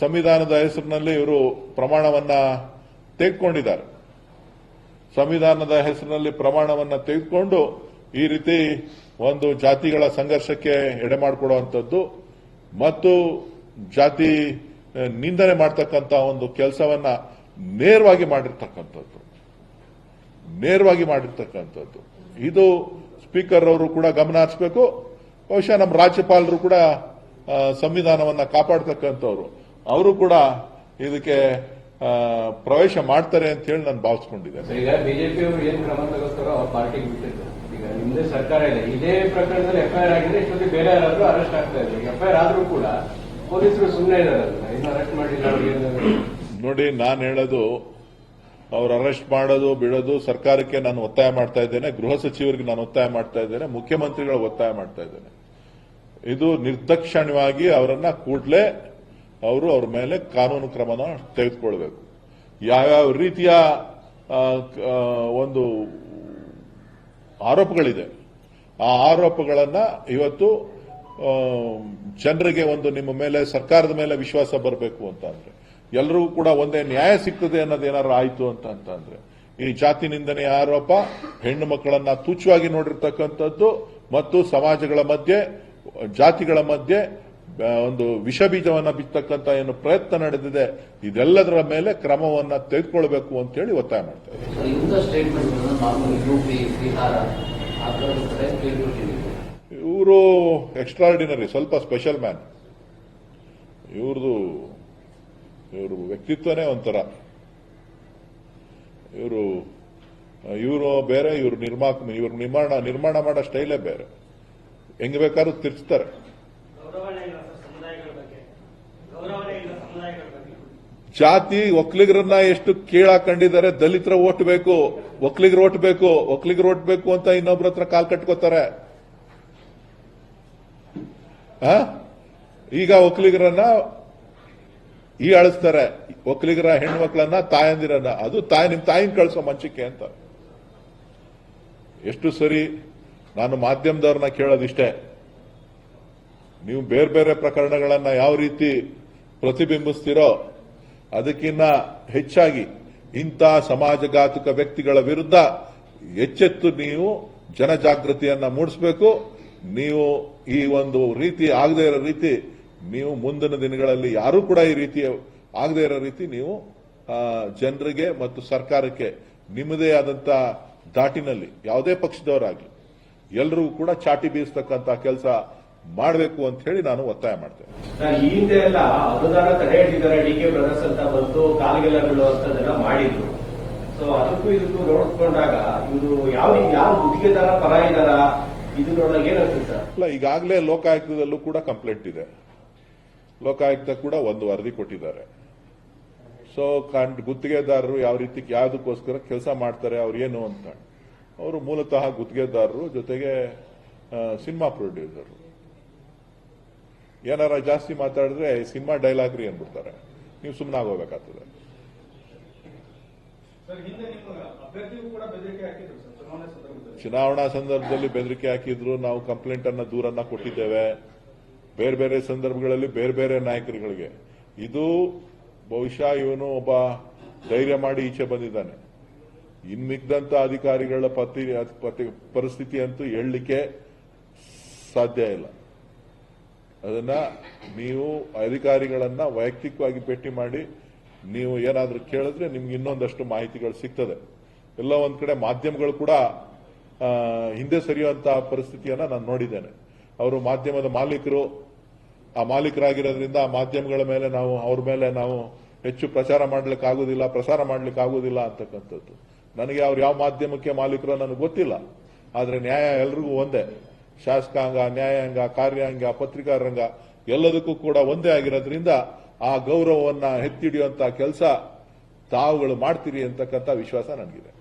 ಸಂವಿಧಾನದ ಹೆಸರಿನಲ್ಲಿ ಇವರು ಪ್ರಮಾಣವನ್ನ ತೆಗೆದುಕೊಂಡಿದ್ದಾರೆ. ಸಂವಿಧಾನದ ಹೆಸರಿನಲ್ಲಿ ಪ್ರಮಾಣವನ್ನ ತೆಗೆದುಕೊಂಡು ಈ ರೀತಿ ಒಂದು ಜಾತಿಗಳ ಸಂಘರ್ಷಕ್ಕೆ ಎಡೆ ಮಾಡಿಕೊಡುವಂಥದ್ದು ಮತ್ತು ಜಾತಿ ನಿಂದನೆ ಮಾಡ್ತಕ್ಕಂಥ ಒಂದು ಕೆಲಸವನ್ನ ನೇರವಾಗಿ ಮಾಡಿರ್ತಕ್ಕಂಥದ್ದು. ನೇರವಾಗಿ ಮಾಡಿರ್ತಕ್ಕಂಥದ್ದು. ಇದು ಸ್ಪೀಕರ್ ಅವರು ಕೂಡ ಗಮನ ಹರಿಸಬೇಕು. ಬಹುಶಃ ನಮ್ಮ ರಾಜ್ಯಪಾಲರು ಕೂಡ ಸಂವಿಧಾನವನ್ನ ಕಾಪಾಡ್ತಕ್ಕಂಥವ್ರು. ಅವರು ಕೂಡ ಇದಕ್ಕೆ ಆ, ಪ್ರವೇಶ ಮಾಡ್ತಾರೆ ಅಂತ ಹೇಳಿ ನಾನು ಭಾವಿಸ್ಕೊಂಡಿದ್ದೇನೆ. ಈಗ ಬಿಜೆಪಿ ಅವರು ಏನ್ ಕ್ರಮ ತಗೋತಾರೋ ಅವ್ರ ಪಾರ್ಟಿಗೆ ಬಿಟ್ಟಿದ್ದು. ಈಗ ನಿಮ್ದೇ ಸರ್ಕಾರ ಇದೆ ಇದೇ ಪ್ರಕರಣದಲ್ಲಿ ಎಫ್ಐಆರ್ ಆಗಿದೆ ಇಷ್ಟೊತ್ತಿಗೆ ಬೇರೆ ಯಾರಾದ್ರೂ ಅರೆಸ್ಟ್ ಆಗ್ತಾ ಇದೆ ಎಫ್ಐಆರ್ ಆದ್ರೂ ಕೂಡ ಪೊಲೀಸರು ಸುಮ್ಮನೆ ಇದಾರಲ್ಲ ಇನ್ನು ಅರೆಸ್ಟ್ ಮಾಡಿಲ್ಲ ನೋಡಿ ನಾನು ಹೇಳೋದು ಅವ್ರು ಅರೆಸ್ಟ್ ಮಾಡೋದು ಬಿಡೋದು ಸರ್ಕಾರಕ್ಕೆ ನಾನು ಒತ್ತಾಯ ಮಾಡ್ತಾ ಇದ್ದೇನೆ ಗೃಹ ಸಚಿವರಿಗೆ ನಾನು ಒತ್ತಾಯ ಮಾಡ್ತಾ ಇದ್ದೇನೆ ಮುಖ್ಯಮಂತ್ರಿಗಳ ಒತ್ತಾಯ ಮಾಡ್ತಾ ಇದ್ದೇನೆ. ಇದು ನಿರ್ದಕ್ಷಣವಾಗಿ ಅವರನ್ನ ಕೂಡಲೇ ಅವರು ಅವ್ರ ಮೇಲೆ ಕಾನೂನು ಕ್ರಮನ ತೆಗೆದುಕೊಳ್ಬೇಕು. ಯಾವ್ಯಾವ ರೀತಿಯ ಒಂದು ಆರೋಪಗಳಿದೆ, ಆ ಆರೋಪಗಳನ್ನ ಇವತ್ತು ಜನರಿಗೆ ಒಂದು ನಿಮ್ಮ ಮೇಲೆ, ಸರ್ಕಾರದ ಮೇಲೆ ವಿಶ್ವಾಸ ಬರಬೇಕು ಅಂತ ಅಂದ್ರೆ ಎಲ್ಲರಿಗೂ ಕೂಡ ಒಂದೇ ನ್ಯಾಯ ಸಿಗ್ತದೆ ಅನ್ನೋದೇನಾದ್ರು ಆಯ್ತು ಅಂತ ಅಂತ ಅಂದ್ರೆ ಈ ಜಾತಿ ನಿಂದನೆ ಆರೋಪ ಹೆಣ್ಣು ಮಕ್ಕಳನ್ನ ತುಚ್ಛವಾಗಿ ನೋಡಿರ್ತಕ್ಕಂಥದ್ದು ಮತ್ತು ಸಮಾಜಗಳ ಮಧ್ಯೆ, ಜಾತಿಗಳ ಮಧ್ಯೆ ಒಂದು ವಿಷ ಬೀಜವನ್ನ ಬಿತ್ತಕ್ಕಂಥ ಏನು ಪ್ರಯತ್ನ ನಡೆದಿದೆ ಇದೆಲ್ಲದರ ಮೇಲೆ ಕ್ರಮವನ್ನ ತೆಗೆದುಕೊಳ್ಬೇಕು ಅಂತ ಹೇಳಿ ಒತ್ತಾಯ ಮಾಡ್ತಾರೆ ಇವರು ಎಕ್ಸ್ಟ್ರಾರ್ಡಿನರಿ ಸ್ವಲ್ಪ ಸ್ಪೆಷಲ್ ಮ್ಯಾನ್ ಇವ್ರದು ಇವ್ರ ವ್ಯಕ್ತಿತ್ವನೇ ಒಂಥರ. ಇವರು ಇವರು ಬೇರೆ ಇವ್ರು ನಿರ್ಮಾಕ ಇವ್ರ ನಿರ್ಮಾಣ ನಿರ್ಮಾಣ ಮಾಡೋ ಸ್ಟೈಲೇ ಬೇರೆ. ಹೆಂಗ್ ಬೇಕಾದ್ರೂ ತಿರ್ಸ್ತಾರೆ ಗೌರವನೇ ಇಲ್ಲ ಸರ್ ಸಮುದಾಯಗಳ ಬಗ್ಗೆ ಗೌರವನೇ ಇಲ್ಲ ಸಮುದಾಯಗಳ ಬಗ್ಗೆ ಜಾತಿ ಒಕ್ಕಲಿಗರನ್ನ ಎಷ್ಟು ಕೀಳಾಕೊಂಡಿದ್ದಾರೆ, ದಲಿತರ ಓಟ್ ಬೇಕು, ಒಕ್ಕಲಿಗರು ಓಟ್ ಬೇಕು, ಒಕ್ಕಲಿಗರು ಓಟ್ ಬೇಕು ಅಂತ ಇನ್ನೊಬ್ರ ಹತ್ರ ಕಾಲ್ ಕಟ್ಕೋತಾರೆ? ಈಗ ಒಕ್ಕಲಿಗರನ್ನ ಈ ಅಳಿಸ್ತಾರೆ. ಒಕ್ಕಲಿಗರ ಹೆಣ್ಮಕ್ಳನ್ನ, ತಾಯಂದಿರನ್ನ. ಅದು ತಾಯಿ, ನಿಮ್ ತಾಯಿನ ಕಳಿಸೋ ಮಂಚಕ್ಕೆ ಅಂತ. ಎಷ್ಟು ಸರಿ ನಾನು ಮಾಧ್ಯಮದವ್ರನ್ನ ಕೇಳೋದಿಷ್ಟೇ. ನೀವು ಬೇರೆ ಬೇರೆ ಪ್ರಕರಣಗಳನ್ನ ಯಾವ ರೀತಿ ಪ್ರತಿಬಿಂಬಿಸ್ತೀರೋ ಅದಕ್ಕಿಂತ ಹೆಚ್ಚಾಗಿ ಇಂಥ ಸಮಾಜಘಾತುಕ ವ್ಯಕ್ತಿಗಳ ವಿರುದ್ಧ ಎಚ್ಚೆತ್ತು ನೀವು ಜನಜಾಗೃತಿಯನ್ನ ಮೂಡಿಸಬೇಕು. ನೀವು ಈ ಒಂದು ರೀತಿ ಆಗದೇ ಇರೋ ರೀತಿ ನೀವು ಮುಂದಿನ ದಿನಗಳಲ್ಲಿ ಯಾರೂ ಕೂಡ ಈ ರೀತಿ ಆಗದೇ ಇರೋ ರೀತಿ ನೀವು ಜನರಿಗೆ ಮತ್ತು ಸರ್ಕಾರಕ್ಕೆ ನಿಮ್ಮದೇ ಆದಂತ ದಾಟಿನಲ್ಲಿ, ಯಾವುದೇ ಪಕ್ಷದವರಾಗಲಿ ಎಲ್ಲರಿಗೂ ಕೂಡ ಚಾಟಿ ಬೀಸ್ತಕ್ಕಂಥ ಕೆಲಸ ಮಾಡಬೇಕು ಅಂತ ಹೇಳಿ ನಾನು ಒತ್ತಾಯ ಮಾಡ್ತೇನೆ. ಈ ಹಿಂದೆ ಎಲ್ಲ ಅನುದಾನ ತಡೆ ಹಿಡಿದಿದ್ದಾರೆ ಡಿ ಕೆ ಬ್ರದರ್ಸ್ ಅಂತ ಬಂದು ಕಾಲ್ಗೆಲ್ಲ ಬೀಳುವಂತದೆಲ್ಲ ಮಾಡಿದ್ರು. ಸೊ ಅದಕ್ಕೂ ಇದಕ್ಕೂ ನೋಡ್ಕೊಂಡಾಗ ಇವರು ಯಾವ ಯಾವ ಗುತ್ತಿಗೆದಾರ ಪರ ಇದಾರ ಇದು ನೋಡಿದಾಗ ಏನಾಗ್ತದೆ ಅಲ್ಲ ಈಗಾಗಲೇ ಲೋಕಾಯುಕ್ತದಲ್ಲೂ ಕೂಡ ಕಂಪ್ಲೇಂಟ್ ಇದೆ. ಲೋಕಾಯುಕ್ತ ಕೂಡ ಒಂದು ವರದಿ ಕೊಟ್ಟಿದ್ದಾರೆ. ಸೊ ಕಾಂಡ್ ಗುತ್ತಿಗೆದಾರರು ಯಾವ ರೀತಿ ಯಾವುದಕ್ಕೋಸ್ಕರ ಕೆಲಸ ಮಾಡ್ತಾರೆ ಅವ್ರು ಏನು ಅಂತ. ಅವರು ಮೂಲತಃ ಗುತ್ತಿಗೆದಾರರು ಜೊತೆಗೆ ಸಿನಿಮಾ ಪ್ರೊಡ್ಯೂಸರ್ ಏನಾರ ಜಾಸ್ತಿ ಮಾತಾಡಿದ್ರೆ ಸಿನಿಮಾ ಡೈಲಾಗ್ ರೀ ಅಂದ್ಬಿಡ್ತಾರೆ. ನೀವು ಸುಮ್ಮನೆ ಸರ್ ಚುನಾವಣೆ ಸಂದರ್ಭದಲ್ಲಿ. ಬೆದರಿಕೆ ಹಾಕಿದ್ರು ನಾವು ಕಂಪ್ಲೇಂಟ್ ಅನ್ನ ದೂರನ್ನ ಕೊಟ್ಟಿದ್ದೇವೆ. ಬೇರೆ ಬೇರೆ ಸಂದರ್ಭಗಳಲ್ಲಿ ಬೇರೆ ಬೇರೆ ನಾಯಕರುಗಳಿಗೆ. ಇದು ಬಹುಶಃ ಇವನು ಒಬ್ಬ ಧೈರ್ಯ ಮಾಡಿ ಈಚೆ ಬಂದಿದ್ದಾನೆ. ಇನ್ಮಿಗ್ದಂತ ಅಧಿಕಾರಿಗಳ ಪತಿ ಪತಿ- ಪರಿಸ್ಥಿತಿ ಅಂತೂ ಹೇಳಲಿಕ್ಕೆ ಸಾಧ್ಯ ಇಲ್ಲ. ಅದನ್ನ ನೀವು ಅಧಿಕಾರಿಗಳನ್ನ ವೈಯಕ್ತಿಕವಾಗಿ ಭೇಟಿ ಮಾಡಿ, ನೀವು ಏನಾದರೂ ಕೇಳಿದ್ರೆ ನಿಮ್ಗೆ ಇನ್ನೊಂದಷ್ಟು ಮಾಹಿತಿಗಳು ಸಿಗ್ತದೆ. ಎಲ್ಲ ಒಂದ್ ಕಡೆ ಮಾಧ್ಯಮಗಳು ಕೂಡ ಹಿಂದೆ ಸರಿಯುವಂತಹ ಪರಿಸ್ಥಿತಿಯನ್ನ ನಾನು ನೋಡಿದ್ದೇನೆ. ಅವರು ಮಾಧ್ಯಮದ ಮಾಲೀಕರು, ಆ ಮಾಲೀಕರಾಗಿರೋದ್ರಿಂದ ಆ ಮಾಧ್ಯಮಗಳ ಮೇಲೆ ನಾವು, ಅವ್ರ ಮೇಲೆ ನಾವು ಹೆಚ್ಚು ಪ್ರಚಾರ ಮಾಡ್ಲಿಕ್ಕೆ ಆಗುದಿಲ್ಲ ಪ್ರಸಾರ ಮಾಡ್ಲಿಕ್ಕೆ ಆಗುದಿಲ್ಲ ಅಂತಕ್ಕಂಥದ್ದು. ನನಗೆ ಅವ್ರು ಯಾವ ಮಾಧ್ಯಮಕ್ಕೆ ಮಾಲೀಕರು ನನಗೆ ಗೊತ್ತಿಲ್ಲ. ಆದರೆ ನ್ಯಾಯ ಎಲ್ರಿಗೂ ಒಂದೇ. ಶಾಸಕಾಂಗ, ನ್ಯಾಯಾಂಗ, ಕಾರ್ಯಾಂಗ ಪತ್ರಿಕಾ ರಂಗ ಎಲ್ಲದಕ್ಕೂ ಕೂಡ ಒಂದೇ ಆಗಿರೋದ್ರಿಂದ ಆ ಗೌರವವನ್ನ ಎತ್ತಿಡಿಯುವಂತ ಕೆಲಸ ತಾವುಗಳು ಮಾಡ್ತೀರಿ ಅಂತಕ್ಕಂಥ ವಿಶ್ವಾಸ ನನಗಿದೆ.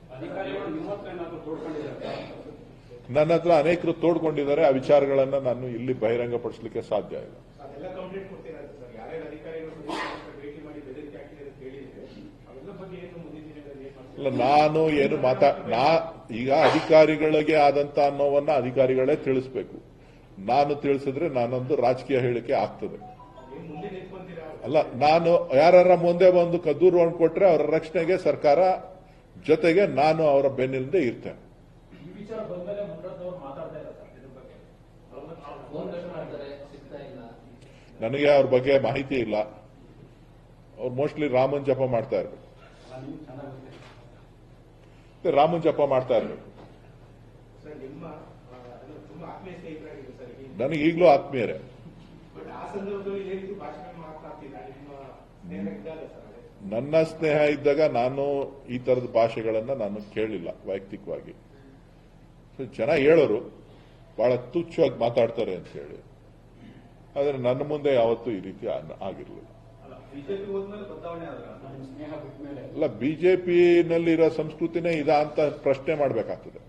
ನನ್ನ ಹತ್ರ ಅನೇಕರು ತೋಡ್ಕೊಂಡಿದ್ದಾರೆ, ಆ ವಿಚಾರಗಳನ್ನು ನಾನು ಇಲ್ಲಿ ಬಹಿರಂಗಪಡಿಸಲಿಕ್ಕೆ ಸಾಧ್ಯ ಇಲ್ಲ. ಇಲ್ಲ ನಾನು ಏನು ಮಾತಾ ನಾ ಈಗ ಅಧಿಕಾರಿಗಳಿಗೆ ಆದಂತ ಅನ್ನೋವನ್ನ ಅಧಿಕಾರಿಗಳೇ ತಿಳಿಸ್ಬೇಕು. ನಾನು ತಿಳಿಸಿದ್ರೆ ನಾನೊಂದು ರಾಜಕೀಯ ಹೇಳಿಕೆ ಆಗ್ತದೆ. ಅಲ್ಲ ನಾನು ಯಾರ ಮುಂದೆ ಬಂದು ಕದ್ದೂರು ದೂರು ಕೊಟ್ರೆ ಅವರ ರಕ್ಷಣೆಗೆ ಸರ್ಕಾರ ಜೊತೆಗೆ ನಾನು ಅವರ ಬೆನ್ನಿಲ್ಲದೆ ಇರ್ತೇನೆ. ನನಗೆ ಅವ್ರ ಬಗ್ಗೆ ಮಾಹಿತಿ ಇಲ್ಲ. ಅವ್ರು ಮೋಸ್ಟ್ಲಿ ರಾಮನ್ ಜಪ ಮಾಡ್ತಾ ಇರ್ಬೇಕು. ಮತ್ತೆ ರಾಮನ್ ಜಪ ಮಾಡ್ತಾ ಸರ್ ನನಗೆ ಈಗಲೂ ಆತ್ಮೀಯರೇ. ನನ್ನ ಸ್ನೇಹ ಇದ್ದಾಗ ನಾನು ಈ ತರದ ಭಾಷೆಗಳನ್ನ ನಾನು ಕೇಳಿಲ್ಲ ವೈಯಕ್ತಿಕವಾಗಿ. ಜನ ಹೇಳೋರು ಬಹಳ ತುಚ್ಛವಾಗಿ ಮಾತಾಡ್ತಾರೆ ಅಂತ ಹೇಳಿ ಆದ್ರೆ ನನ್ನ ಮುಂದೆ ಯಾವತ್ತೂ ಈ ರೀತಿ ಆಗಿರ್ಲಿಲ್ಲ. ಅಲ್ಲ ಬಿಜೆಪಿನಲ್ಲಿರೋ ಸಂಸ್ಕೃತಿನೇ ಇದಾ ಅಂತ ಪ್ರಶ್ನೆ ಮಾಡಬೇಕಾಗ್ತದೆ.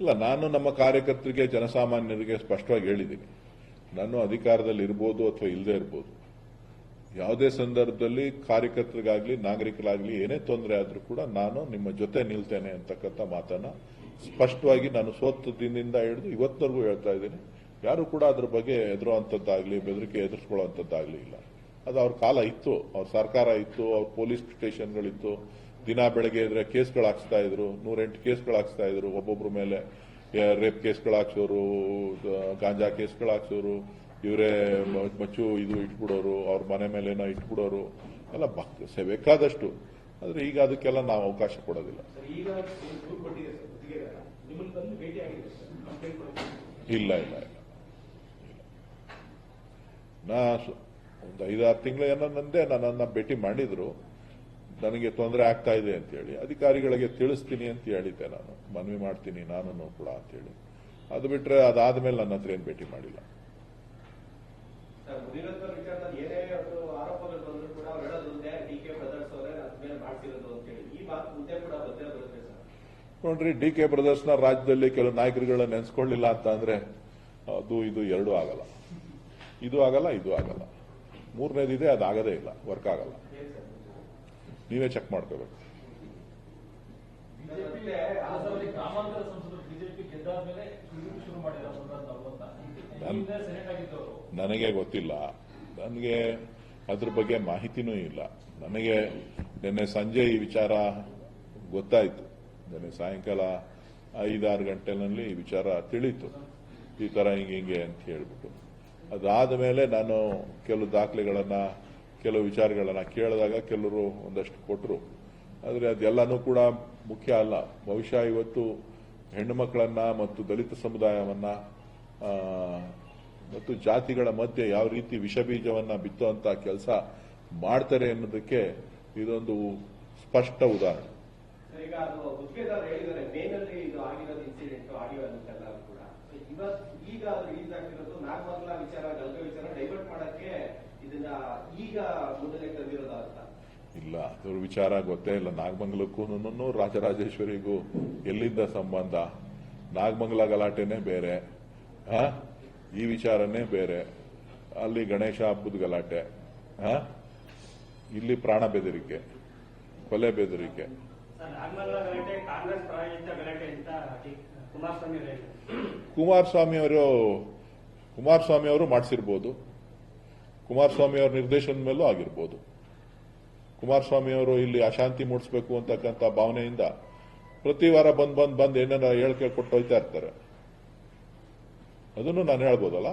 ಇಲ್ಲ ನಾನು ನಮ್ಮ ಕಾರ್ಯಕರ್ತರಿಗೆ ಜನಸಾಮಾನ್ಯರಿಗೆ ಸ್ಪಷ್ಟವಾಗಿ ಹೇಳಿದ್ದೀನಿ. ನಾನು ಅಧಿಕಾರದಲ್ಲಿ ಇರ್ಬೋದು ಅಥವಾ ಇಲ್ಲದೆ ಇರ್ಬೋದು. ಯಾವುದೇ ಸಂದರ್ಭದಲ್ಲಿ ಕಾರ್ಯಕರ್ತರಿಗಾಗ್ಲಿ ನಾಗರಿಕರಾಗ್ಲಿ ಏನೇ ತೊಂದರೆ ಆದ್ರೂ ಕೂಡ ನಾನು ನಿಮ್ಮ ಜೊತೆ ನಿಲ್ತೇನೆ ಅಂತಕ್ಕಂಥ ಮಾತನ್ನ ಸ್ಪಷ್ಟವಾಗಿ ನಾನು ಸೋತ ದಿನದಿಂದ ಹಿಡಿದು ಇವತ್ತಿನವರೆಗೂ ಹೇಳ್ತಾ ಇದ್ದೀನಿ. ಯಾರು ಕೂಡ ಅದ್ರ ಬಗ್ಗೆ ಎದುರುವಂಥದ್ದಾಗ್ಲಿ ಬೆದರಿಕೆ ಎದುರಿಸ್ಕೊಳ್ಳುವಂಥದ್ದಾಗ್ಲಿ ಇಲ್ಲ. ಅದು ಅವ್ರ ಕಾಲ ಇತ್ತು. ಅವ್ರ ಸರ್ಕಾರ ಇತ್ತು, ಅವ್ರ ಪೊಲೀಸ್ ಸ್ಟೇಷನ್ಗಳಿತ್ತು. ದಿನ ಬೆಳಗ್ಗೆ ಇದ್ರೆ ಕೇಸ್ಗಳು ಹಾಕ್ಸ್ತಾ ಇದ್ರು. ನೂರೆಂಟು ಕೇಸ್ಗಳು ಹಾಕ್ಸ್ತಾ ಇದ್ರು. ಒಬ್ಬೊಬ್ರ ಮೇಲೆ ರೇಪ್ ಕೇಸ್ಗಳು ಹಾಕ್ಸೋರು ಗಾಂಜಾ ಕೇಸ್ಗಳು ಹಾಕ್ಸೋರು, ಇವರೇ ಮಚ್ಚು ಇದು ಇಟ್ಬಿಡೋರು, ಅವ್ರ ಮನೆ ಮೇಲೆ ಏನೋ ಇಟ್ಬಿಡೋರು. ಎಲ್ಲ ಬೇಕಾದಷ್ಟು. ಆದ್ರೆ ಈಗ ಅದಕ್ಕೆಲ್ಲ ನಾವು ಅವಕಾಶ ಕೊಡೋದಿಲ್ಲ. ಇಲ್ಲ ಇಲ್ಲ ಇಲ್ಲ. ನಾ ಒಂದು ಐದಾರು ತಿಂಗಳು ಏನೋ ನಂದೇ ನನ್ನನ್ನು ಭೇಟಿ ಮಾಡಿದ್ರು. ನನಗೆ ತೊಂದರೆ ಆಗ್ತಾ ಇದೆ ಅಂತ ಹೇಳಿ ಅಧಿಕಾರಿಗಳಿಗೆ ತಿಳಿಸ್ತೀನಿ ಅಂತ ಹೇಳಿದ್ದೆ ನಾನು. ಮನವಿ ಮಾಡ್ತೀನಿ ನಾನು ಕೂಡ ಅಂತ ಹೇಳಿ. ಅದು ಅದಾದ ಮೇಲೆ ನನ್ನ ಹತ್ರ ಏನು ಭೇಟಿ ಮಾಡಿಲ್ಲ ಸರ್ ಮುನಿರತ್ನ ವಿಚಾರದಲ್ಲಿ ಏನೇ ಒಂದು ಆರೋಪಗಳು ಬಂದ್ರು ಕೂಡ ಅವ್ರು ಹೇಳೋದು ಒಂದೇ ಡಿ ಕೆ ಬ್ರದರ್ಸ್ ಅವರೇ ನನ್ನ ಮೇಲೆ ಮಾಡ್ಸಿರೋದು ಅಂತ ಹೇಳಿ ಈ ಮಾತು ಮುಂದೆ ಕೂಡ ಬಂದೇ ಬರುತ್ತೆ ಸರ್ ನೋಡ್ರಿ ಡಿ ಕೆ ಬ್ರದರ್ಸ್ನ ರಾಜ್ಯದಲ್ಲಿ ಕೆಲವು ನಾಯಕರುಗಳನ್ನ ನೆನೆಸ್ಕೊಳ್ಳಿಲ್ಲ ಅಂತ ಅಂದ್ರೆ ಅದು ಇದು ಎರಡೂ ಆಗಲ್ಲ. ಇದು ಆಗಲ್ಲ ಇದು ಆಗಲ್ಲ. ಮೂರನೇದಿದೆ ಅದು ಆಗದೇ ಇಲ್ಲ. ವರ್ಕ್ ಆಗಲ್ಲ. ನೀವೇ ಚೆಕ್ ಮಾಡ್ಕೋಬೇಕು. ನನಗೆ ಗೊತ್ತಿಲ್ಲ. ನನಗೆ ಅದ್ರ ಬಗ್ಗೆ ಮಾಹಿತಿನೂ ಇಲ್ಲ. ನನಗೆ ನಿನ್ನೆ ಸಂಜೆ ಈ ವಿಚಾರ ಗೊತ್ತಾಯ್ತು. ನಿನ್ನೆ ಸಾಯಂಕಾಲ ಐದಾರು ಗಂಟೆನಲ್ಲಿ ವಿಚಾರ ತಿಳಿತು. ಈ ತರ ಹಿಂಗೆ ಹಿಂಗೆ ಅಂತ ಹೇಳ್ಬಿಟ್ಟು. ಅದಾದ ಮೇಲೆ ನಾನು ಕೆಲವು ದಾಖಲೆಗಳನ್ನ, ಕೆಲವು ವಿಚಾರಗಳನ್ನ ಕೇಳಿದಾಗ ಕೆಲವರು ಒಂದಷ್ಟು ಕೊಟ್ಟರು ಆದರೆ ಅದೆಲ್ಲನೂ ಕೂಡ ಮುಖ್ಯ ಅಲ್ಲ. ಬಹುಶಃ ಇವತ್ತು ಹೆಣ್ಣು ಮಕ್ಕಳನ್ನ ಮತ್ತು ದಲಿತ ಸಮುದಾಯವನ್ನ ಮತ್ತು ಜಾತಿಗಳ ಮಧ್ಯೆ ಯಾವ ರೀತಿ ವಿಷಬೀಜವನ್ನ ಬಿತ್ತುವಂಥ ಕೆಲಸ ಮಾಡ್ತಾರೆ ಅನ್ನೋದಕ್ಕೆ ಇದೊಂದು ಸ್ಪಷ್ಟ ಉದಾಹರಣೆ. ಈಗ ಅದು ಗುತ್ತಿಗೆದಾರ ಹೇಳಿದ್ದಾರೆ ಮೇನಲ್ಲಿ ಇದು ಆಗಿರೋದು ಇನ್ಸಿಡೆಂಟ್ ಆಡಿಯೋ ಅಂತೆಲ್ಲ ಕೂಡ. ಇವತ್ ಈಗ ಅದು ರಿಲೀಸ್ ಆಗ್ತಿರೋದು ನಾಗಮಂಗಲ ವಿಚಾರ ಗಲ್ಗ ವಿಚಾರ ಡೈವರ್ಟ್ ಮಾಡಕ್ಕೆ ಇದನ್ನ ಈಗ ಮುಂದೆ ತಂದಿರೋದ ಅಂತ. ಇಲ್ಲ, ಅದ್ರ ವಿಚಾರ ಗೊತ್ತೇ ಇಲ್ಲ. ನಾಗಮಂಗಲಕ್ಕೂ ರಾಜರಾಜೇಶ್ವರಿಗೂ ಎಲ್ಲಿಂದ ಸಂಬಂಧ? ನಾಗಮಂಗಲ ಗಲಾಟೆನೇ ಬೇರೆ? ಈ ವಿಚಾರನೇ ಬೇರೆ. ಅಲ್ಲಿ ಗಣೇಶ ಹಬ್ಬದ ಗಲಾಟೆ? ಇಲ್ಲಿ ಪ್ರಾಣ ಬೆದರಿಕೆ, ಕೊಲೆ ಬೆದರಿಕೆ. ಕುಮಾರಸ್ವಾಮಿ ಅವರು ಕುಮಾರಸ್ವಾಮಿ ಅವರು ಮಾಡಿಸಿರ್ಬೋದು. ಕುಮಾರಸ್ವಾಮಿ ಅವರ ನಿರ್ದೇಶನದ ಮೇಲೂ ಆಗಿರ್ಬೋದು. ಕುಮಾರಸ್ವಾಮಿ ಅವರು ಇಲ್ಲಿ ಅಶಾಂತಿ ಮೂಡಿಸಬೇಕು ಅಂತಕ್ಕಂಥ ಭಾವನೆಯಿಂದ ಪ್ರತಿ ವಾರ ಬಂದ್ ಬಂದ್ ಬಂದ್ ಏನೇನ ಹೇಳಿಕೆ ಕೊಟ್ಟು ಹೋಯ್ತಾ ಇರ್ತಾರೆ. ಅದನ್ನು ನಾನು ಹೇಳ್ಬೋದಲ್ಲ?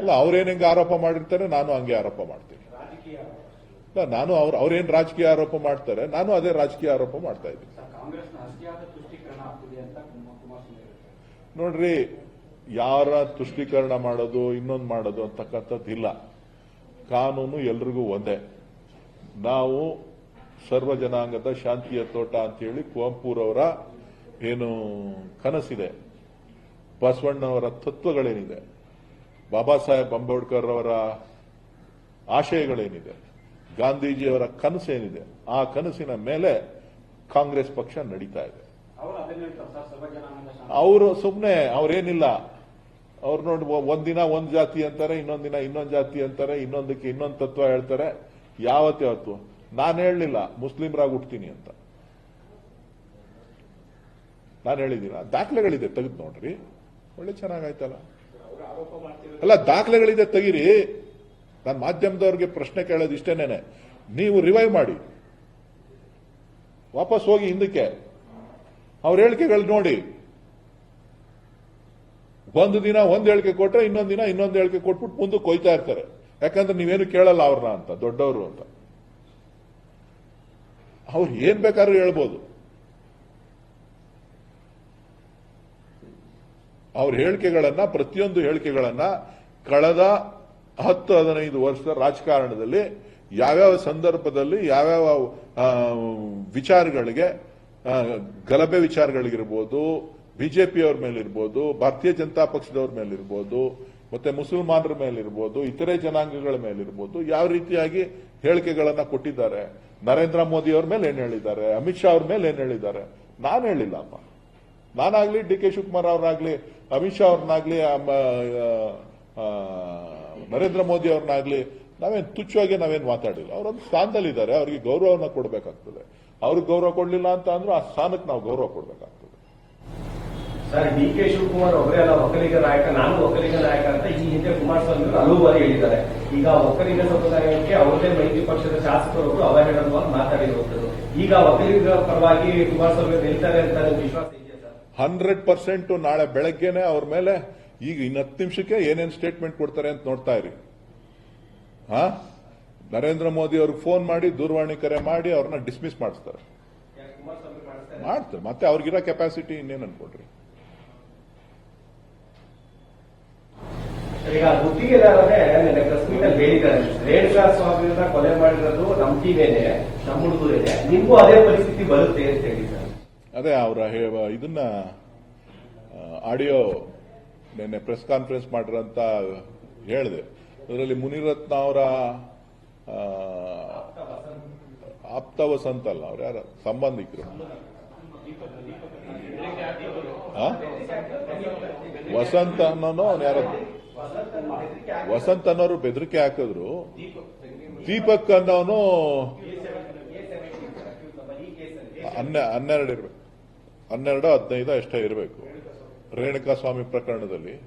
ಅಲ್ಲ ಅವ್ರೇನು ಹೆಂಗೆ ಆರೋಪ ಮಾಡಿರ್ತಾರೆ ನಾನು ಹಂಗೆ ಆರೋಪ ಮಾಡ್ತೀನಿ. ಇಲ್ಲ ನಾನು ಅವ್ರು ಅವ್ರೇನ್ ರಾಜಕೀಯ ಆರೋಪ ಮಾಡ್ತಾರೆ ನಾನು ಅದೇ ರಾಜಕೀಯ ಆರೋಪ ಮಾಡ್ತಾ ಇದ್ದೀನಿ. ನೋಡ್ರಿ ಯಾರ ತುಷ್ಟೀಕರಣ ಮಾಡೋದು ಇನ್ನೊಂದು ಮಾಡೋದು ಅಂತಕ್ಕಂಥದ್ದಿಲ್ಲ ಕಾನೂನು ಎಲ್ರಿಗೂ ಒಂದೇ. ನಾವು ಸರ್ವ ಜನಾಂಗದ ಶಾಂತಿಯ ತೋಟ ಅಂತೇಳಿ ಕುವೆಂಪುರವರ ಏನು ಕನಸಿದೆ. ಬಸವಣ್ಣವರ ತತ್ವಗಳೇನಿದೆ. ಬಾಬಾ ಸಾಹೇಬ್ ಅಂಬೇಡ್ಕರ್ ಅವರ ಆಶಯಗಳೇನಿದೆ. ಗಾಂಧೀಜಿಯವರ ಕನಸೇನಿದೆ ಆ ಕನಸಿನ ಮೇಲೆ ಕಾಂಗ್ರೆಸ್ ಪಕ್ಷ ನಡೀತಾ ಇದೆ. ಅವರು ಸುಮ್ಮನೆ ಅವ್ರೇನಿಲ್ಲ ಅವ್ರು ನೋಡಿ ಒಂದಿನ ಒಂದ್ ಜಾತಿ ಅಂತಾರೆ ಇನ್ನೊಂದ್ ದಿನ ಇನ್ನೊಂದ್ ಜಾತಿ ಅಂತಾರೆ ಇನ್ನೊಂದಕ್ಕೆ ಇನ್ನೊಂದು ತತ್ವ ಹೇಳ್ತಾರೆ ಯಾವತ್ತು ಯಾವತ್ತು ನಾನು ಹೇಳಲಿಲ್ಲ ಮುಸ್ಲಿಮ್ರಾಗಿ ಹುಟ್ತೀನಿ ಅಂತ. ನಾನು ಹೇಳಿದ್ದೀನ ದಾಖಲೆಗಳಿದೆ ತೆಗೆದು ನೋಡ್ರಿ. ಒಳ್ಳೆ ಚೆನ್ನಾಗಾಯ್ತಲ್ಲ ಅಲ್ಲ ದಾಖಲೆಗಳಿದೆ ತೆಗೀರಿ. ನಾನು ಮಾಧ್ಯಮದವ್ರಿಗೆ ಪ್ರಶ್ನೆ ಕೇಳೋದು ಇಷ್ಟೇನೇನೆ. ನೀವು ರಿವೈವ್ ಮಾಡಿ. ವಾಪಸ್ ಹೋಗಿ ಹಿಂದಕ್ಕೆ. ಅವ್ರ ಹೇಳಿಕೆಗಳು ನೋಡಿ. ಒಂದು ದಿನ ಒಂದು ಹೇಳಿಕೆ ಕೊಟ್ರೆ ಇನ್ನೊಂದು ದಿನ ಇನ್ನೊಂದು ಹೇಳಿಕೆ ಕೊಟ್ಬಿಟ್ಟು ಮುಂದೆ ಕೊಯ್ತಾ ಇರ್ತಾರೆ. ಯಾಕಂದ್ರೆ ನೀವೇನು ಕೇಳಲ್ಲ ಅವ್ರನ್ನ ಅಂತ, ದೊಡ್ಡವರು ಅಂತ. ಅವ್ರು ಏನ್ ಬೇಕಾದ್ರೂ ಹೇಳ್ಬೋದು. ಅವ್ರ ಹೇಳಿಕೆಗಳನ್ನ, ಪ್ರತಿಯೊಂದು ಹೇಳಿಕೆಗಳನ್ನ ಕಳೆದ ಹತ್ತು ಹದಿನೈದು ವರ್ಷದ ರಾಜಕಾರಣದಲ್ಲಿ ಯಾವ್ಯಾವ ಸಂದರ್ಭದಲ್ಲಿ ಯಾವ್ಯಾವ ವಿಚಾರಗಳಿಗೆ ಗಲಭೆ ವಿಚಾರಗಳಿಗಿರ್ಬೋದು ಬಿಜೆಪಿಯವ್ರ ಮೇಲಿರ್ಬೋದು ಭಾರತೀಯ ಜನತಾ ಪಕ್ಷದವ್ರ ಮೇಲಿರ್ಬೋದು ಮತ್ತೆ ಮುಸಲ್ಮಾನರ ಮೇಲಿರ್ಬೋದು ಇತರೆ ಜನಾಂಗಗಳ ಮೇಲಿರ್ಬೋದು ಯಾವ ರೀತಿಯಾಗಿ ಹೇಳಿಕೆಗಳನ್ನ ಕೊಟ್ಟಿದ್ದಾರೆ. ನರೇಂದ್ರ ಮೋದಿ ಅವ್ರ ಮೇಲೆ ಏನ್ ಹೇಳಿದ್ದಾರೆ? ಅಮಿತ್ ಶಾ ಅವ್ರ ಮೇಲೆ ಏನ್ ಹೇಳಿದ್ದಾರೆ? ನಾನು ಹೇಳಿಲ್ಲಪ್ಪ ನಾನಾಗ್ಲಿ ಡಿ ಕೆ ಶಿವಕುಮಾರ್ ಅವ್ರನ್ನಾಗ್ಲಿ ಅಮಿತ್ ಶಾ ಅವ್ರನ್ನಾಗ್ಲಿ ಅಮ್ಮ, ನರೇಂದ್ರ ಮೋದಿ ಅವ್ರನ್ನಾಗ್ಲಿ ನಾವೇನು ತುಚ್ಚವಾಗಿ ನಾವೇನ್ ಮಾತಾಡಿಲ್ಲ. ಅವರೊಂದು ಸ್ಥಾನದಲ್ಲಿದ್ದಾರೆ ಅವರಿಗೆ ಗೌರವನ ಕೊಡಬೇಕಾಗ್ತದೆ. ಅವ್ರಿಗೆ ಗೌರವ ಕೊಡಲಿಲ್ಲ ಅಂತ ಅಂದ್ರೆ ಆ ಸ್ಥಾನಕ್ಕೆ ನಾವು ಗೌರವ ಕೊಡಬೇಕಾಗ್ತದೆ. ಸರ್ ಡಿ ಕೆ ಶಿವಕುಮಾರ್ ಒಬ್ಬರೇ ಅಲ್ಲ ಒಕ್ಕಲಿಗ ನಾಯಕ ನಾನು ಒಕ್ಕಲಿಗ ನಾಯಕ ಅಂತ ಈ ಹಿಂದೆ ಕುಮಾರಸ್ವಾಮಿ ಅವರು ಹಲವು ಬಾರಿ ಹೇಳಿದ್ದಾರೆ. ಈಗ ಒಕ್ಕಲಿಗ ಸಮುದಾಯಕ್ಕೆ ಅವರದೇ ಮೈತ್ರಿ ಪಕ್ಷದ ಶಾಸಕರೊಬ್ಬರು ಅವಹೇಳನವಾಗಿ ಮಾತಾಡಿರುವಂತದ್ದು ಈಗ ಒಕ್ಕಲಿಗರ ಪರವಾಗಿ ಕುಮಾರಸ್ವಾಮಿ ಹೇಳ್ತಾರೆ ನಿಲ್ತಾರೆ ಅಂತ ವಿಶ್ವಾಸ ಇದೆಯಾ ಸರ್? ಹಂಡ್ರೆಡ್ ಪರ್ಸೆಂಟ್ ನಾಳೆ ಬೆಳಗ್ಗೆನೆ ಅವ್ರ ಮೇಲೆ ಈಗ ಇನ್ನು ಹತ್ತು ನಿಮಿಷಕ್ಕೆ ಏನೇನು ಸ್ಟೇಟ್ಮೆಂಟ್ ಕೊಡ್ತಾರೆ ಅಂತ ನೋಡ್ತಾ ಇರಿ. ಹಾ? ನರೇಂದ್ರ ಮೋದಿ ಅವ್ರಿಗೆ ಫೋನ್ ಮಾಡಿ ದೂರವಾಣಿ ಕರೆ ಮಾಡಿ ಅವ್ರನ್ನ ಡಿಸ್ಮಿಸ್ ಮಾಡಿಸ್ತಾರೆ. ಮಾಡ್ತಾರೆ. ಮತ್ತೆ ಅವ್ರಿಗಿರೋ ಕೆಪಾಸಿಟಿ ಇನ್ನೇನು ಅನ್ಕೊಡ್ರಿ ಈಗ ಗುತ್ತಿಗೆದಾರರೇ ನಿನ್ನೆ ಪ್ರೆಸ್ ಮೀಟ್ ಅಲ್ಲಿ ಹೇಳಿದ್ದಾರೆ. ರೇಣುಕಾ ಸ್ವಾಮಿಯನ್ನ ಕೊಲೆ ಮಾಡಿರೋದು ಟೀಮೇನೆ ನಮ್ಮ ಇದೆ ನಿಮಗೂ ಅದೇ ಪರಿಸ್ಥಿತಿ ಬರುತ್ತೆ ಅಂತ ಹೇಳಿದ್ದಾರೆ. ಅದೇ ಅವರ ಇದನ್ನ ಆಡಿಯೋ ನಿನ್ನೆ ಪ್ರೆಸ್ ಕಾನ್ಫರೆನ್ಸ್ ಮಾಡಿರಂತ ಹೇಳಿದೆ. ಅದರಲ್ಲಿ ಮುನಿರತ್ನ ಅವರ ಆಪ್ತ ವಸಂತ ಅಲ್ಲ ಅವ್ರ ಯಾರ? ಸಂಬಂಧಿಕರು? ವಸಂತ ಅನ್ನೋನು ಅವ್ನು ಯಾರ? ವಸಂತ ಅನ್ನೋರು ಬೆದರಿಕೆ ಹಾಕಿದ್ರು. ದೀಪಕ್ ಅನ್ನೋನು ಹನ್ನೆ ಹನ್ನೆರಡು ಇರ್ಬೇಕು. ಹನ್ನೆರಡು, ಹದಿನೈದು ಅಷ್ಟೇ ಇರಬೇಕು. ರೇಣುಕಾ ಸ್ವಾಮಿ ಪ್ರಕರಣದಲ್ಲಿ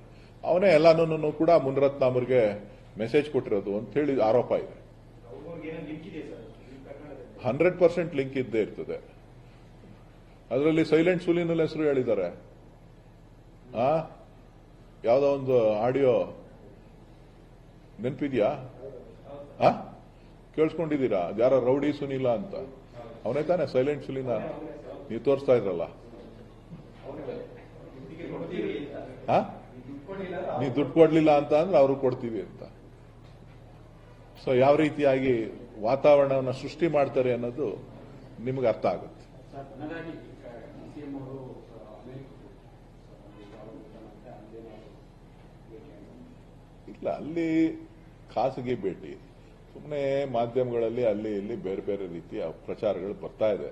ಅವನೇ ಎಲ್ಲಾನು ಕೂಡ ಮುನಿರತ್ನ ಅವರಿಗೆ ಮೆಸೇಜ್ ಕೊಟ್ಟಿರೋದು ಅಂತ ಹೇಳಿ ಆರೋಪ ಇದೆ. ಹಂಡ್ರೆಡ್ ಪರ್ಸೆಂಟ್ ಲಿಂಕ್ ಇದ್ದೇ ಇರ್ತದೆ. ಅದರಲ್ಲಿ ಸೈಲೆಂಟ್ ಸುಲಿನಲ್ಲಿ ಹೆಸರು ಹೇಳಿದ್ದಾರೆ. ಆ? ಯಾವ್ದೋ ಒಂದು ಆಡಿಯೋ ನೆನಪಿದ್ಯಾ? ಆ? ಕೇಳಿಸ್ಕೊಂಡಿದ್ದೀರಾ? ಯಾರ ರೌಡಿ ಸುನಿಲ ಅಂತ. ಅವನೇ ತಾನೆ ಸೈಲೆಂಟ್ ಸುಲಿನ? ನೀವು ತೋರಿಸ್ತಾ ಇದ್ರಲ್ಲ. ನೀವು ದುಡ್ಡು ಕೊಡ್ಲಿಲ್ಲ ಅಂತ ಅಂದ್ರೆ ಅವರು ಕೊಡ್ತೀವಿ ಅಂತ. ಸೊ ಯಾವ ರೀತಿಯಾಗಿ ವಾತಾವರಣವನ್ನು ಸೃಷ್ಟಿ ಮಾಡ್ತಾರೆ ಅನ್ನೋದು ನಿಮ್ಗೆ ಅರ್ಥ ಆಗುತ್ತೆ. ಇಲ್ಲ ಅಲ್ಲಿ ಖಾಸಗಿ ಭೇಟಿ. ಸುಮ್ಮನೆ ಮಾಧ್ಯಮಗಳಲ್ಲಿ ಅಲ್ಲಿ ಇಲ್ಲಿ ಬೇರೆ ಬೇರೆ ರೀತಿಯ ಪ್ರಚಾರಗಳು ಬರ್ತಾ ಇದೆ.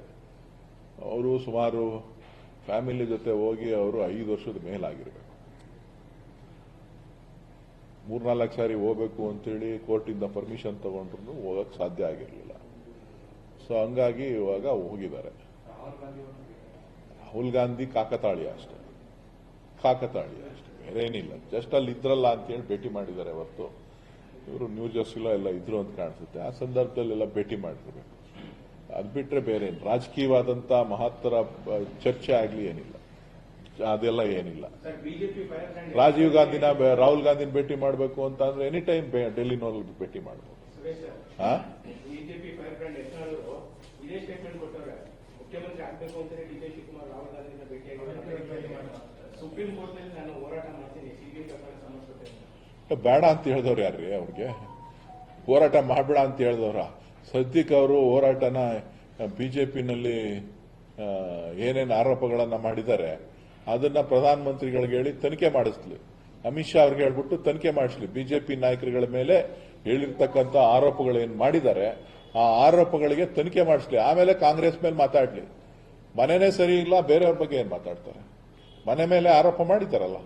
ಅವರು ಸುಮಾರು ಫ್ಯಾಮಿಲಿ ಜೊತೆ ಹೋಗಿ ಅವರು ಐದು ವರ್ಷದ ಮೇಲಾಗಿರಬೇಕು. ಮೂರ್ನಾಲ್ಕು ಸಾರಿ ಹೋಗಬೇಕು ಅಂತೇಳಿ ಕೋರ್ಟಿಂದ ಪರ್ಮಿಷನ್ ತಗೊಂಡ್ರು ಹೋಗಕ್ ಸಾಧ್ಯ ಆಗಿರಲಿಲ್ಲ. ಸೊ ಹಂಗಾಗಿ ಇವಾಗ ಹೋಗಿದ್ದಾರೆ. ರಾಹುಲ್ ಗಾಂಧಿ ಕಾಕತಾಳಿ ಅಷ್ಟೇ. ಕಾಕತಾಳಿ ಅಷ್ಟೇ. ಬೇರೆ ಏನಿಲ್ಲ. ಜಸ್ಟ್ ಅಲ್ಲಿ ಇದ್ರಲ್ಲ ಅಂತೇಳಿ ಭೇಟಿ ಮಾಡಿದ್ದಾರೆ ಹೊರತು ಇವರು ನ್ಯೂ ಜರ್ಸಿಲೋ ಎಲ್ಲ ಇದ್ರು ಅಂತ ಕಾಣಿಸುತ್ತೆ. ಆ ಸಂದರ್ಭದಲ್ಲೆಲ್ಲ ಭೇಟಿ ಮಾಡಿರ್ಬೇಕು. ಅದ್ ಬಿಟ್ಟರೆ ಬೇರೆ ಏನು ರಾಜಕೀಯವಾದಂತ ಮಹತ್ತರ ಚರ್ಚೆ ಆಗಲಿ ಏನಿಲ್ಲ. ಅದೆಲ್ಲ ಏನಿಲ್ಲ. ರಾಜೀವ್ ಗಾಂಧಿನ ರಾಹುಲ್ ಗಾಂಧಿನ ಭೇಟಿ ಮಾಡಬೇಕು ಅಂತ ಅಂದ್ರೆ ಎನಿ ಟೈಮ್ ಡೆಲ್ಲಿನಲ್ಲಿ ಭೇಟಿ ಮಾಡಬಹುದು. ಬೇಡ ಅಂತ ಹೇಳಿದವ್ರು ಯಾರ್ರಿ ಅವ್ರಿಗೆ? ಹೋರಾಟ ಮಾಡಬೇಡ ಅಂತ ಹೇಳಿದವ್ರ? ಸದ್ಯಕ್ಕೆ ಅವರು ಹೋರಾಟನ ಬಿಜೆಪಿನಲ್ಲಿ ಏನೇನು ಆರೋಪಗಳನ್ನು ಮಾಡಿದ್ದಾರೆ, ಅದನ್ನ ಪ್ರಧಾನಮಂತ್ರಿಗಳಿಗೆ ಹೇಳಿ ತನಿಖೆ ಮಾಡಿಸ್ಲಿ. ಅಮಿತ್ ಶಾ ಅವ್ರಿಗೆ ಹೇಳ್ಬಿಟ್ಟು ತನಿಖೆ ಮಾಡಿಸ್ಲಿ. ಬಿಜೆಪಿ ನಾಯಕರುಗಳ ಮೇಲೆ ಹೇಳಿರ್ತಕ್ಕಂಥ ಆರೋಪಗಳೇನು ಮಾಡಿದ್ದಾರೆ, ಆ ಆರೋಪಗಳಿಗೆ ತನಿಖೆ ಮಾಡಿಸ್ಲಿ. ಆಮೇಲೆ ಕಾಂಗ್ರೆಸ್ ಮೇಲೆ ಮಾತಾಡ್ಲಿ. ಮನೆನೇ ಸರಿ ಇಲ್ಲ, ಬೇರೆಯವ್ರ ಬಗ್ಗೆ ಏನು ಮಾತಾಡ್ತಾರೆ? ಮನೆ ಮೇಲೆ ಆರೋಪ ಮಾಡಿದ್ದಾರಲ್ಲ?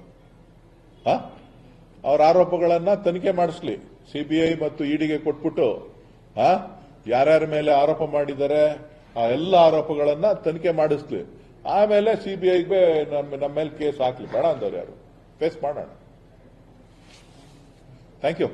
ಅವ್ರ ಆರೋಪಗಳನ್ನ ತನಿಖೆ ಮಾಡಿಸ್ಲಿ. ಸಿಬಿಐ ಮತ್ತು ಇಡಿಗೆ ಕೊಟ್ಬಿಟ್ಟು, ಆ? ಯಾರ್ಯಾರ ಮೇಲೆ ಆರೋಪ ಮಾಡಿದ್ದಾರೆ, ಆ ಎಲ್ಲ ಆರೋಪಗಳನ್ನ ತನಿಖೆ ಮಾಡಿಸ್ಲಿ. ಆಮೇಲೆ ಸಿಬಿಐಗೆ ನಮ್ಮ ನಮ್ಮ ಮೇಲೆ ಕೇಸ್ ಹಾಕ್ಲಿ. ಬೇಡ ಅಂದವ್ರು ಯಾರು. ಫೇಸ್ ಮಾಡೋಣ. Thank you